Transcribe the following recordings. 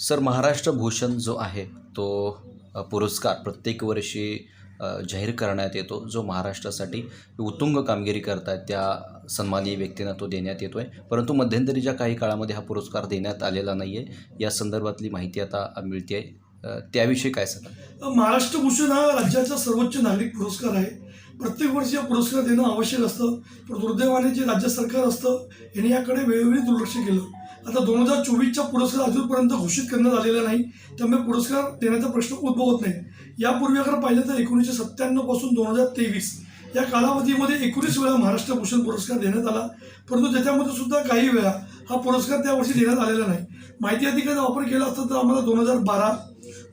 Sir Maharashtra Bhushan जो आहे तो पुरस्कार प्रत्येक वर्षी जाहीर करण्यात येतो. जो महाराष्ट्रासाठी उत्तुंग कामगिरी करतात त्या सन्मानी व्यक्तींना तो देण्यात येतो आहे परंतु मध्यंतरीच्या काही काळामध्ये हा पुरस्कार देण्यात आलेला नाही आहे या संदर्भातली माहिती आता मिळते आहे त्याविषयी काय सांगा महाराष्ट्र भूषण हा राज्याचा सर्वोच्च नागरिक पुरस्कार आहे. प्रत्येक वर्षी हा पुरस्कार देणं आवश्यक असतं. पण दुर्दैवाने जे राज्य सरकार असतं यांनी याकडे वेळोवेळी दुर्लक्ष केलं. आता दोन हजार चोवीसचा पुरस्कार अजूनपर्यंत घोषित करण्यात आलेला नाही त्यामुळे पुरस्कार देण्याचा प्रश्न उद्भवत नाही. यापूर्वी अगर पाहिलं तर एकोणीसशे सत्त्याण्णवपासून दोन हजार तेवीस या कालावधीमध्ये एकोणीस वेळा महाराष्ट्र भूषण पुरस्कार देण्यात आला परंतु त्याच्यामध्ये सुद्धा काही वेळा हा पुरस्कार त्यावर्षी देण्यात आलेला नाही. माहिती अधिकाराचा वापर केला असता तर आम्हाला दोन हजार बारा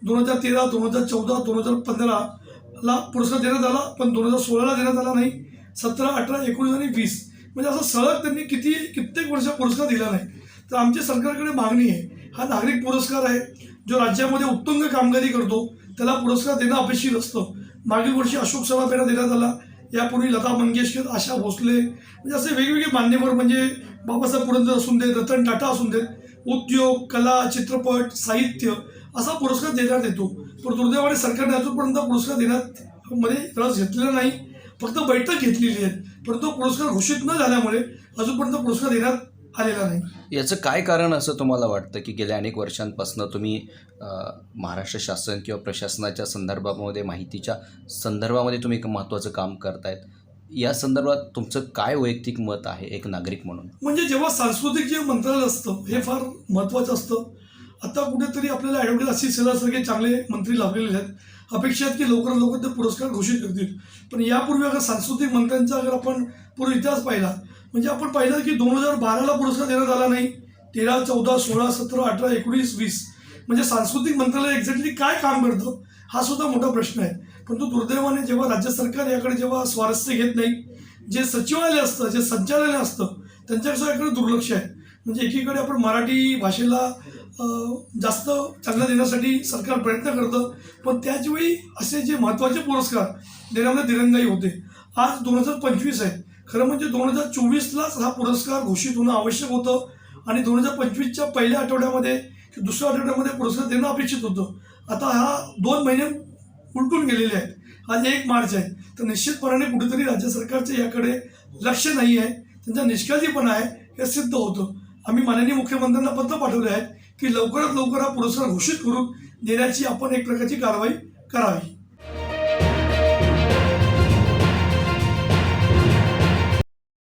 दोन हजार तेरा दोन हजार चौदा दोन हजार पंधराला पुरस्कार देण्यात आला पण दोन हजार सोळाला देण्यात आला नाही. सतरा अठरा एकोणीस आणि वीस म्हणजे असं सलग त्यांनी किती कित्येक वर्ष पुरस्कार दिला नाही. तर आमच्या सरकारकडे मागणी आहे. हा नागरिक पुरस्कार आहे. जो राज्यामध्ये उत्तुंग कामगिरी करतो त्याला पुरस्कार देणं अपेक्षित असतं. मागील वर्षी अशोक सभापेला देण्यात आला. यापूर्वी लता मंगेशकर आशा भोसले म्हणजे असे वेगवेगळे मान्यवर म्हणजे बाबासाहेब पुरंदर असून देत रतन टाटा असून देत उद्योग कला चित्रपट साहित्य असा पुरस्कार देण्यात येतो. पण दुर्दैवाने सरकारने अजूनपर्यंत पुरस्कार देण्यात मध्ये रस घेतलेला नाही. फक्त बैठक घेतलेली आहे. परंतु पुरस्कार घोषित न झाल्यामुळे अजूनपर्यंत पुरस्कार देण्यात आलेला नाही. याचं काय कारण असं तुम्हाला वाटतं की गेल्या अनेक वर्षांपासून तुम्ही अ, महाराष्ट्र शासन किंवा प्रशासनाच्या संदर्भामध्ये माहितीच्या संदर्भामध्ये तुम्ही एक महत्त्वाचं काम करतायत? या संदर्भात तुमचं काय वैयक्तिक मत आहे एक नागरिक म्हणून? म्हणजे जेव्हा सांस्कृतिक जे मंत्रालय असतं हे फार महत्त्वाचं असतं. आता कुठेतरी आपल्याला ॲडव्होकेट अशी सेलासारखे चांगले मंत्री लाभलेले आहेत. अपेक्षा आहेत की लवकरात लवकर ते पुरस्कार घोषित करतील. पण यापूर्वी अगर सांस्कृतिक मंत्र्यांचा अगर आपण पूर्ण इतिहास पाहिला म्हणजे आपण पाहिलं की दोन हजार बाराला पुरस्कार देण्यात आला नाही. तेरा चौदा सोळा सतरा अठरा एकोणीस वीस. म्हणजे सांस्कृतिक मंत्रालय एक्झॅक्टली काय काम करतं हा सुद्धा मोठा प्रश्न आहे. परंतु दुर्दैवाने जेव्हा राज्य सरकार याकडे जेव्हा स्वारस्य घेत नाही जे सचिवालय असतं जे संचालनालय असतं त्यांच्याकडे याकडे दुर्लक्ष आहे. म्हणजे एकीकडे आपण मराठी भाषेला जास्त चांगलं देण्यासाठी सरकार प्रयत्न करतं. पण त्याचवेळी असे जे महत्त्वाचे पुरस्कार देण्यामध्ये दिरंगाई होते आज दोन हजार पंचवीस आहे. खरं म्हणजे दोन हजार चोवीसलाच हा पुरस्कार घोषित होणं आवश्यक होतं. आणि दोन हजार पंचवीसच्या पहिल्या आठवड्यामध्ये की दुसऱ्या आठवड्यामध्ये पुरस्कार देणं अपेक्षित होतं. आता हा दोन महिने उलटून गेलेले आहेत. आज एक मार्च आहे. तर निश्चितपणाने कुठेतरी राज्य सरकारचे याकडे लक्ष नाही आहे. त्यांचा निष्काळजीपणा आहे हे सिद्ध होतं. आम्ही माननीय मुख्यमंत्र्यांना पत्र पाठवले आहे की लवकरात लवकर हा पुरस्कार घोषित करून देण्याची आपण एक प्रकारची कारवाई करावी.